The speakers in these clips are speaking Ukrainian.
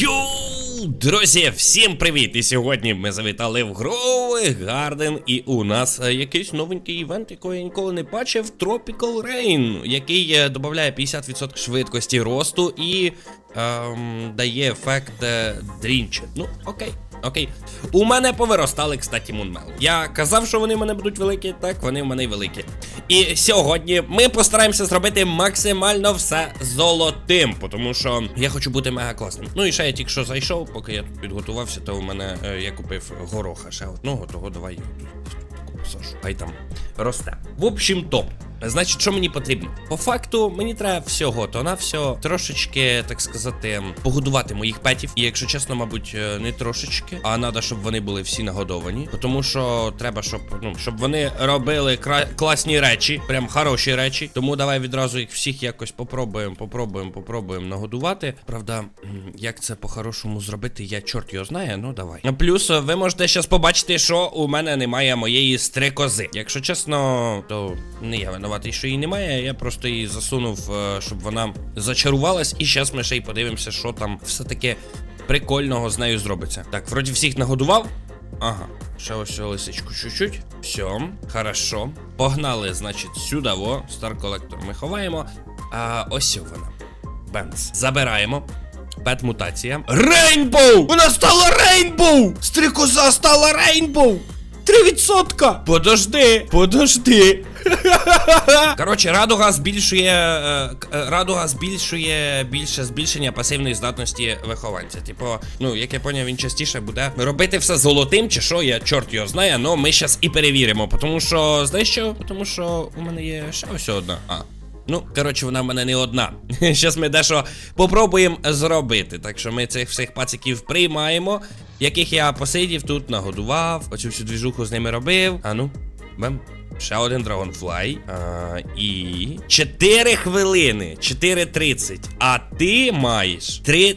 Йоу, друзі, всім привіт! І сьогодні ми завітали в Грови Гарден, і у нас е, якийсь новенький івент, якого я ніколи не бачив. Tropical Rain, який е, додає 50% швидкості росту і ем, дає ефект е. Ну, окей. Окей, у мене повиростали, кстати, мунмел. Я казав, що вони в мене будуть великі, так вони в мене й великі. І сьогодні ми постараємося зробити максимально все золотим, тому що я хочу бути мега класним. Ну і ще я тільки що зайшов, поки я тут підготувався, то у мене е, я купив гороха ще одного, того давай посажу. Хай там росте. В общем, то. Значить, що мені потрібно? По факту, мені треба всього, то на все трошечки, так сказати, погодувати моїх петів. І якщо чесно, мабуть, е, не трошечки, а треба, щоб вони були всі нагодовані. Тому що треба, щоб ну, щоб вони робили кра- класні речі, прям хороші речі. Тому давай відразу їх всіх якось попробуємо, попробуємо, попробуємо нагодувати. Правда, як це по-хорошому зробити, я чорт його знає, ну давай. Плюс е, ви можете зараз побачити, що у мене немає моєї стрикози. Якщо чесно, то не я винуватий, що її немає. Я просто її засунув, е, щоб вона зачарувалась. І зараз ми ще й подивимося, що там все-таки прикольного з нею зробиться. Так, вроді всіх нагодував. Ага, ще ось лисичку чуть-чуть. Все, хорошо. Погнали, значить, сюди, во, стар колектор ми ховаємо. А ось вона. Бенц. Забираємо. Пет мутація. Рейнбоу! Вона стала рейнбоу! Стрикоза стала рейнбоу! 3%! Подожди! Подожди! Коротше, радуга збільшує. е, е, Радуга збільшує більше збільшення пасивної здатності вихованця. Типу, ну, як я поняв, він частіше буде робити все золотим, чи що, я чорт його знає, але ми зараз і перевіримо. Тому що, знаєш що? Тому що у мене є ще ось одна. А. Ну, коротше, вона в мене не одна. Зараз ми дещо попробуємо зробити. Так що ми цих всіх пациків приймаємо, яких я посидів тут, нагодував, оцю всю двіжуху з ними робив. А ну, бем. Ще один Dragonfly. А, і 4 хвилини. 4.30. А ти маєш 3.30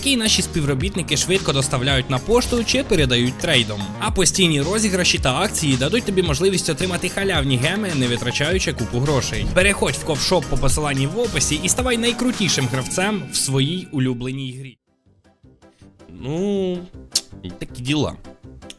який наші співробітники швидко доставляють на пошту чи передають трейдом. А постійні розіграші та акції дадуть тобі можливість отримати халявні геми, не витрачаючи купу грошей. Переходь в ковшоп по посиланні в описі і ставай найкрутішим гравцем в своїй улюбленій грі. Ну, такі діла.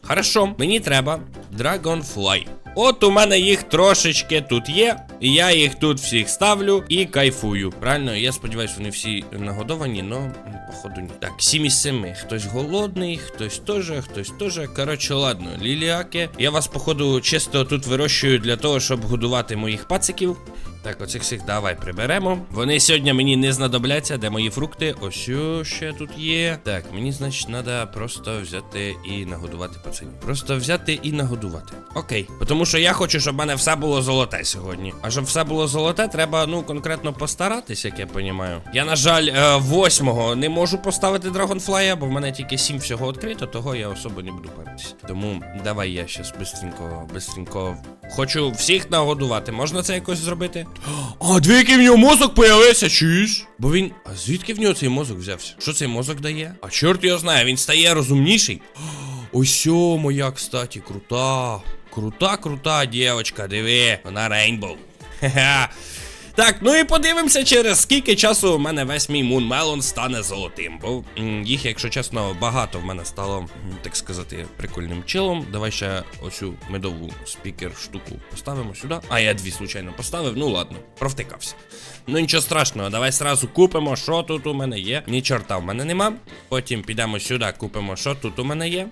Хорошо, мені треба Dragonfly. От у мене їх трошечки тут є. І я їх тут всіх ставлю і кайфую. Правильно, я сподіваюся, вони всі нагодовані, но походу ні. Так, 7 із 7. Хтось голодний, хтось теж, хтось теж. Коротше, ладно, ліліаки. Я вас, походу, чисто тут вирощую для того, щоб годувати моїх пациків. Так, оцих всіх давай приберемо. Вони сьогодні мені не знадобляться. Де мої фрукти? Ось ще тут є. Так, мені, значить, треба просто взяти і нагодувати пацанів. Просто взяти і нагодувати. Окей. Тому що я хочу, щоб в мене все було золоте сьогодні. А щоб все було золоте, треба, ну, конкретно постаратись, як я розумію. Я, на жаль, е, восьмого не можу поставити Dragonfly, бо в мене тільки сім всього відкрито, того я особо не буду паритися. Тому давай я щас бистренько, бистренько. Хочу всіх нагодувати. Можна це якось зробити? А, двійки в нього мозок появився, чуєш? Бо він. А звідки в нього цей мозок взявся? Що цей мозок дає? А чорт його знає, він стає розумніший. Ось моя, кстати, крута. Крута, крута дівчинка, диви, вона рейнбоу. Хе-хе. Так, ну і подивимося, через скільки часу у мене весь мій мунмелон стане золотим. Бо їх, якщо чесно, багато в мене стало, так сказати, прикольним чилом. Давай ще оцю медову спікер штуку поставимо сюди. А я дві, случайно, поставив. Ну ладно, провтикався. Ну нічого страшного, давай сразу купимо, що тут у мене є. Ні чорта в мене нема. Потім підемо сюди, купимо, що тут у мене є.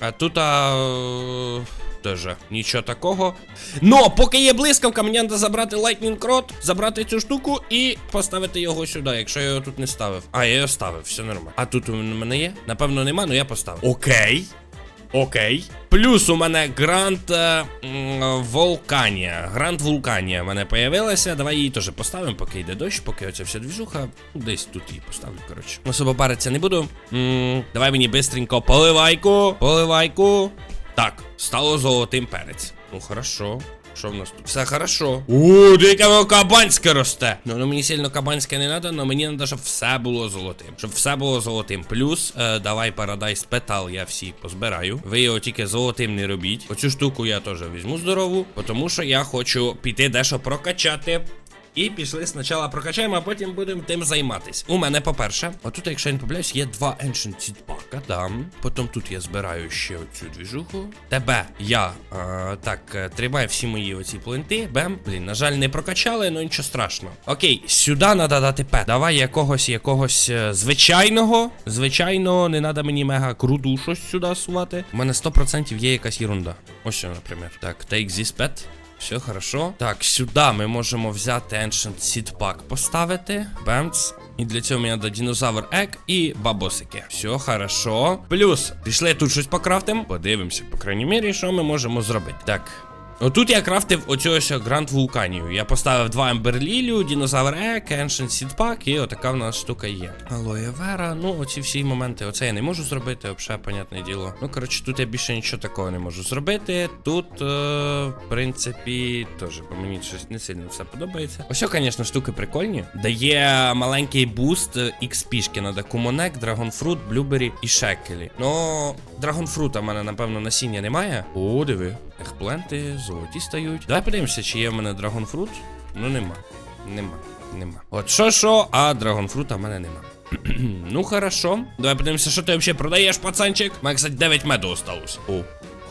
А тут а, теж нічого такого. Но поки є блискавка, мені треба забрати Lightning Rod, забрати цю штуку і поставити його сюди, якщо я його тут не ставив. А, я його ставив, все нормально. А тут у мене є? Напевно, нема, але я поставив. Окей. Окей. Плюс у мене Гранд е, м, Волканія. Гранд Вулканія в мене появилася. Давай її теж поставимо, поки йде дощ, поки оця вся двіжуха. Ну, Десь тут її поставлю, коротше. Особо париться не буду. М, давай мені бистренько поливайку, поливайку. Так, стало золотим перець. Ну, хорошо. Що в нас тут? Все хорошо. У, дике воно кабанське росте. Ну, ну мені сильно кабанське не треба, але мені треба, щоб все було золотим. Щоб все було золотим. Плюс, е, давай парадайс петал, я всі позбираю. Ви його тільки золотим не робіть. Оцю штуку я теж візьму здорову, тому що я хочу піти дещо прокачати. І пішли спочатку прокачаємо, а потім будемо тим займатись. У мене, по-перше, отут, якщо я не помиляюсь, є два Ancient Seed Pack, да. Потім тут я збираю ще оцю двіжуху. Тебе я е, так е, тримаю всі мої оці плинти. Бем. Блін, на жаль, не прокачали, ну нічого страшного. Окей, сюди треба дати пет. Давай якогось якогось е, звичайного. Звичайного, не треба мені мега круту щось сюди сувати. У мене 100% є якась ерунда. Ось наприклад. Так, take this pet. Все хорошо. Так, сюди ми можемо взяти Ancient Seed Pack поставити. Бемц. І для цього мені треба динозавр Ек і бабосики. Все хорошо. Плюс, пішли тут щось покрафтим. Подивимося, по крайній мірі, що ми можемо зробити. Так. Отут я крафтив оцю Гранд Вулканію. Я поставив два Емберлілю, Дінозавр Ancient Seed Pack, і отака в нас штука є. Алоє Вера, ну оці всі моменти. Оце я не можу зробити, взагалі, понятне діло. Ну, коротше, тут я більше нічого такого не можу зробити. Тут, е, в принципі, теж, бо мені щось не сильно все подобається. Ось, звісно, штуки прикольні. Дає маленький буст XP-шки. Надо Кумонек, Драгонфрут, Блюбері і Шекелі. Ну, Драгонфрута в мене, напевно, насіння немає. О, диви. Ехпленти, золоті стають. Давай подивимося, чи є в мене драгонфрут. Ну, нема. Нема. Нема. От що що, а драгонфрута в мене нема. ну, хорошо. Давай подивимося, що ти взагалі продаєш, пацанчик. Мене, кстати, 9 меду осталось. О,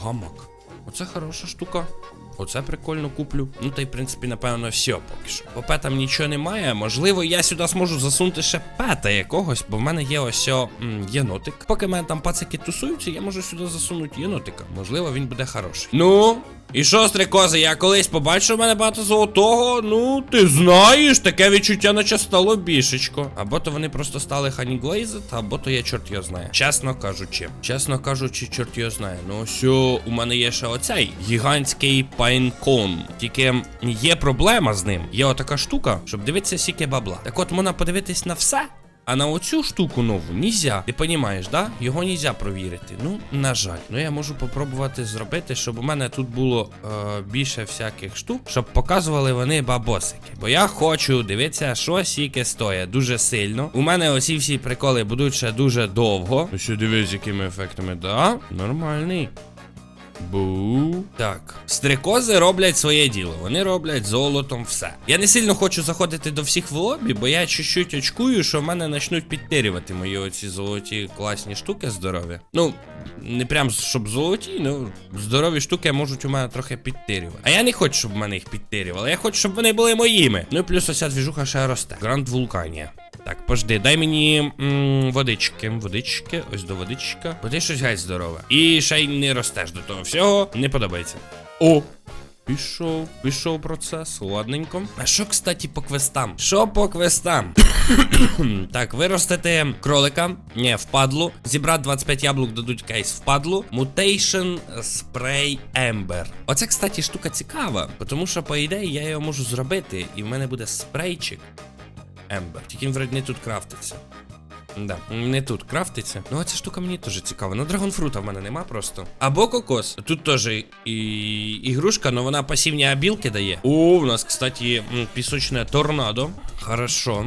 гамак. Оце хороша штука. Оце прикольно куплю. Ну та й в принципі, напевно, все поки що. По петам нічого немає. Можливо, я сюди зможу засунути ще пета якогось, бо в мене є ось о, м, єнотик. Поки мене там пацики тусуються, я можу сюди засунути єнотика. Можливо, він буде хороший. Ну. І що, стрикози, я колись побачив у мене багато золотого. Ну, ти знаєш, таке відчуття, наче стало бішечко. Або то вони просто стали ханіглейзит, або то я чорт його знає. Чесно кажучи. Чесно кажучи, чорт його знає. Ну, що у мене є ще оцей гігантський пайнкон. Тільки є проблема з ним. Є отака штука, щоб дивитися сіки бабла. Так от можна подивитись на все. А на оцю штуку нову нельзя. Ти понімаєш, да? Його нельзя провірити. Ну, на жаль. Ну я можу попробувати зробити, щоб у мене тут було е, більше всяких штук, щоб показували вони бабосики. Бо я хочу дивитися, що сіки стоять дуже сильно. У мене оці всі приколи будуть ще дуже довго. Що дивись, якими ефектами, да? Нормальний. Бу. Так. Стрикози роблять своє діло. Вони роблять золотом все. Я не сильно хочу заходити до всіх в лобі, бо я чуть-чуть очкую, що в мене почнуть підтирювати мої оці золоті класні штуки здорові. Ну, не прям щоб золоті, ну здорові штуки можуть у мене трохи підтирювати. А я не хочу, щоб в мене їх підтирювали. Я хочу, щоб вони були моїми. Ну і плюс оця двіжуха ще росте. Гранд Вулканія. Так, пожди, дай мені м, водички, водички, ось до водичка. Бо щось геть здорове. І ще й не ростеш до того всього. Не подобається. О! Пішов, пішов процес, ладненько. А що, кстати, по квестам? Що по квестам? так, виростити кролика, ні, впадлу. Зібрати 25 яблук дадуть кейс впадлу. Mutation Spray Ember. Оце, кстати, штука цікава, тому що, по ідеї, я його можу зробити, і в мене буде спрейчик. Ембер. Тільки він не тут крафтиться. Да, не тут крафтиться. Ну, а ця штука мені теж цікава. Ну, драгонфрута в мене нема просто. Або кокос. Тут теж і ігрушка, але вона пасивні обілки дає. О, у нас, кстати, пісочне торнадо. Хорошо.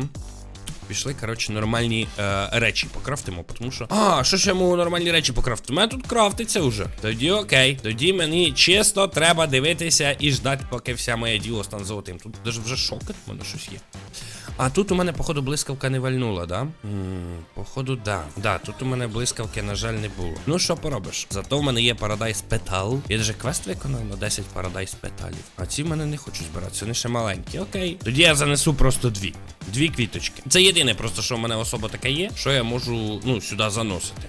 Пішли, коротше, нормальні е, речі покрафтимо, тому що. А, що ж я нормальні речі покрафтити? У мене тут крафтиться вже. Тоді окей. Тоді мені чисто треба дивитися і ждати, поки вся моя діло стане золотим. Тут даже вже шокет, в мене щось є. А тут у мене, походу, блискавка не вальнула, да? м походу, да. Да, тут у мене блискавки, на жаль, не було. Ну, що поробиш? Зато в мене є Paradise Petal. Я даже квест виконав на 10 Paradise Петалів. А ці в мене не хочу збиратися, вони ще маленькі. Окей. Тоді я занесу просто дві. Дві квіточки. Це єдине просто, що в мене особа така є, що я можу, ну, сюди заносити.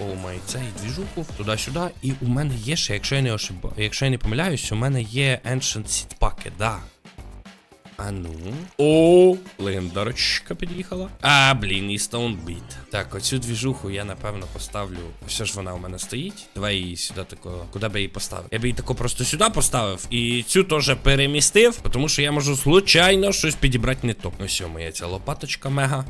О, май цей двіжуху туди-сюди. І у мене є ще, якщо я не ошиба, якщо я не помиляюсь, у мене є Ancient Seed Packet, да. А ну. О, легендарочка під'їхала. А, блін, і Стоунбіт. Так, оцю двіжуху я напевно поставлю. Все ж вона у мене стоїть. Давай її сюди тако. Куди би її поставив? Я б її тако просто сюди поставив і цю теж перемістив, тому що я можу случайно щось підібрати не то. Ось моя ця лопаточка мега.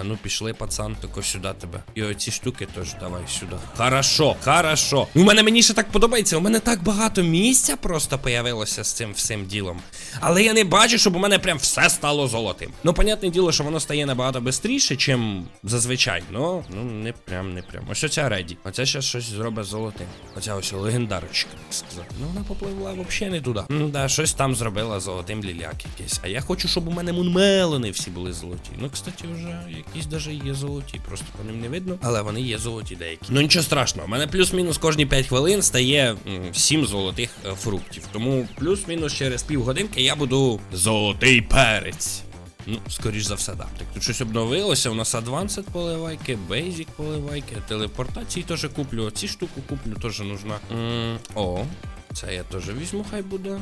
А ну пішли, пацан, тако сюди тебе. І оці штуки теж давай сюди. Хорошо, хорошо. У мене мені ще так подобається. У мене так багато місця просто появилося з цим всім ділом. Але я не бачу, щоб у мене прям все стало золотим. Ну, понятне діло, що воно стає набагато швидше, чим зазвичай. Ну, ну не прям, не прям. Ось оця реді. Оце ще щось зробить золотим. Оця ось легендарочка, так сказати. Ну, вона попливла взагалі не туди. Ну, да, щось там зробила золотим ліляк якийсь. А я хочу, щоб у мене мунмелони всі були золоті. Ну, кстати, вже якісь даже є золоті. Просто по ним не видно. Але вони є золоті деякі. Ну нічого страшного. У мене плюс-мінус кожні 5 хвилин стає 7 золотих е, фруктів. Тому плюс-мінус через півгодинки я буду золотий перець. Ну, скоріш за все, да. Так, тут щось обновилося. У нас Advanced поливайки, Basic поливайки, телепортації теж куплю. Ці штуку куплю, теж нужна. М, о, це я теж візьму, хай буде.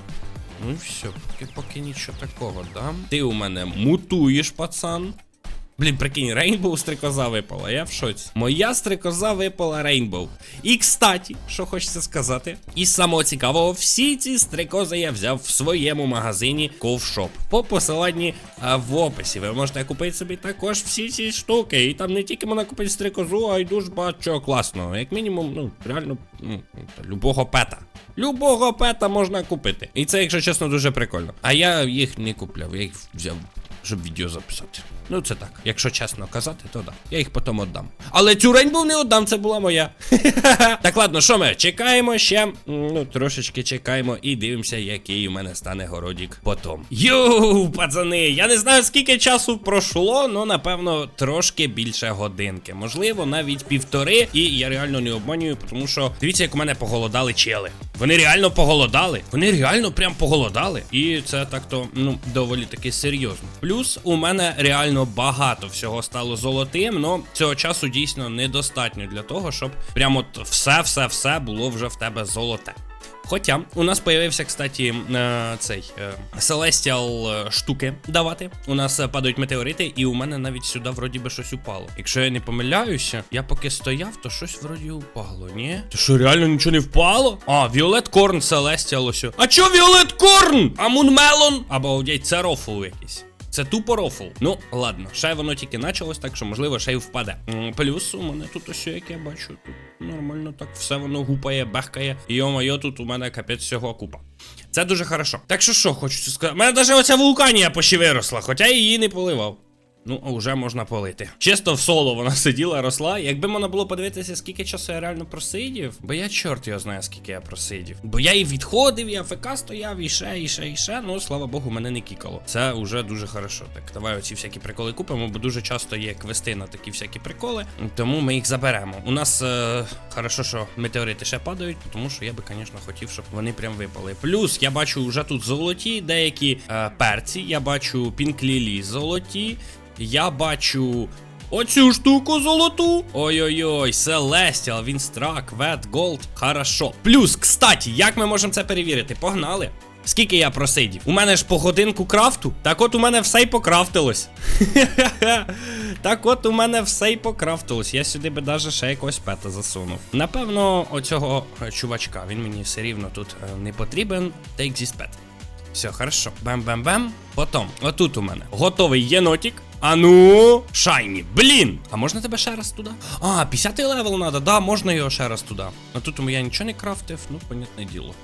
Ну і все, поки поки нічого такого, да. Ти у мене мутуєш, пацан. Блін, прикинь, Рейнбоу стрикоза випала, я в шоці. Моя стрикоза випала Рейнбоу. І кстаті, що хочеться сказати, із самого цікавого, всі ці стрикози я взяв в своєму магазині Ковшоп. По посиланні а, в описі. Ви можете купити собі також всі ці штуки. І там не тільки можна купити стрикозу, а й дуже багато чого класного. Як мінімум, ну, реально, ну, любого пета. Любого пета можна купити. І це, якщо чесно, дуже прикольно. А я їх не купляв, я їх взяв, щоб відео записати. Ну, це так. Якщо чесно казати, то да. Я їх потім віддам. Але цю рейнбоу не віддам, це була моя. так, ладно, що ми? Чекаємо ще. Ну, трошечки чекаємо і дивимося, який у мене стане городік потім. Йоу, пацани, я не знаю, скільки часу пройшло, ну напевно, трошки більше годинки. Можливо, навіть півтори. І я реально не обманюю, тому що дивіться, як у мене поголодали чели. Вони реально поголодали. Вони реально прям поголодали. І це так-то, ну, доволі таки серйозно. Плюс у мене реально багато всього стало золотим, але цього часу дійсно недостатньо для того, щоб прямо все-все-все було вже в тебе золоте. Хоча у нас появився, кстати, е, цей е, штуки давати. У нас е, падають метеорити, і у мене навіть сюди вроді би щось упало. Якщо я не помиляюся, я поки стояв, то щось вроді упало, ні? То що, реально нічого не впало? А, Віолет Корн Celestial ось. А чо Віолет Корн? А Мунмелон? Або одять це рофл якийсь. Це тупо рофл. Ну, ладно, ще воно тільки почалось, так що можливо ще й впаде. Плюс у мене тут ось, як я бачу, тут нормально так все воно гупає, бехкає. І йо-моє, тут у мене капець всього купа. Це дуже хорошо. Так що що, хочу сказати. У мене навіть оця вулканія почі виросла, хоча її не поливав. Ну, вже можна полити. Чисто в соло вона сиділа, росла. Якби можна було подивитися, скільки часу я реально просидів, бо я чорт його знає, скільки я просидів. Бо я і відходив, і АФК стояв, і ще, і ще, і ще. Ну, слава Богу, мене не кікало. Це вже дуже хорошо. Так, давай оці всякі приколи купимо, бо дуже часто є квести на такі всякі приколи. Тому ми їх заберемо. У нас е, хорошо, що метеорити ще падають, тому що я би, звісно, хотів, щоб вони прям випали. Плюс я бачу вже тут золоті деякі е, перці, я бачу пінклілі золоті. Я бачу оцю штуку золоту. Ой-ой-ой, Celestial, Вінстрак, Вет, Голд. Хорошо. Плюс, кстати, як ми можемо це перевірити? Погнали. Скільки я просидів? У мене ж по годинку крафту. Так от у мене все й покрафтилось. так от у мене все й покрафтилось. Я сюди би даже ще якогось пета засунув. Напевно, оцього е, чувачка. Він мені все рівно тут е, не потрібен. Take this pet. Все, хорошо. Бем-бем-бем. Потім, отут у мене готовий єнотик. А ну, шайні. Блін! А можна тебе ще раз туди? А, 50 левел надо, да, можна його ще раз туди. А тут я нічого не крафтив, ну, понятне діло.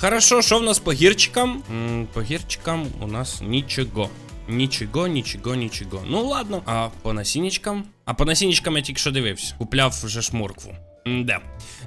Хорошо, що в нас по гірчикам? М, по гірчикам у нас нічого. Нічого, нічого, нічого. Ну ладно. А по насінничкам? А по насінничкам я тільки що дивився. Купляв вже ж моркву. Де.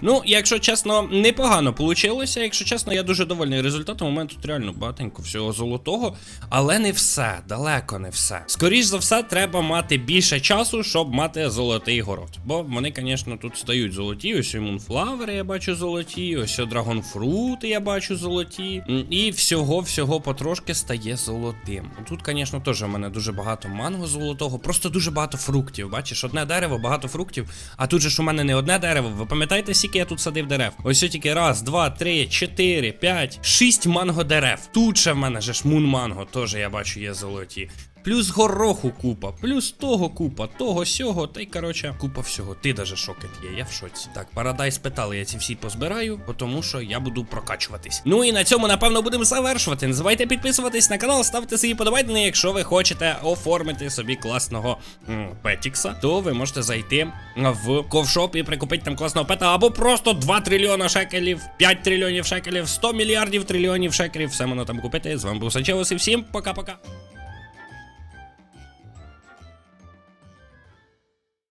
Ну, якщо чесно, непогано вийшло. Якщо чесно, я дуже довольний результатом. У мене тут реально багатенько всього золотого, але не все, далеко не все. Скоріш за все, треба мати більше часу, щоб мати золотий город. Бо вони, звісно, тут стають золоті. Ось і мунфлавери я бачу золоті, ось драгонфрути я бачу золоті. І всього-всього потрошки стає золотим. Тут, звісно, теж у мене дуже багато манго золотого, просто дуже багато фруктів. Бачиш, одне дерево, багато фруктів. А тут же ж у мене не одне дерево, Ви пам'ятаєте, скільки я тут садив дерев? Ось тільки раз, два, три, чотири, п'ять, шість манго дерев. Тут ще в мене ж мун манго, теж я бачу, є золоті. Плюс гороху купа, плюс того купа, того сього, та й короче, купа всього. Ти даже шокет є, я в шоці. Так, парадайз питали, я ці всі позбираю, тому що я буду прокачуватись. Ну і на цьому, напевно, будемо завершувати. Не забувайте підписуватись на канал, ставте свої подобайки, якщо ви хочете оформити собі класного м, петікса, то ви можете зайти в ковшоп і прикупити там класного пета, або просто 2 трильйона шекелів, 5 трильйонів шекелів, 100 мільярдів трильйонів шекелів. Все можна там купити. З вами був Санчелос і всім пока-пока.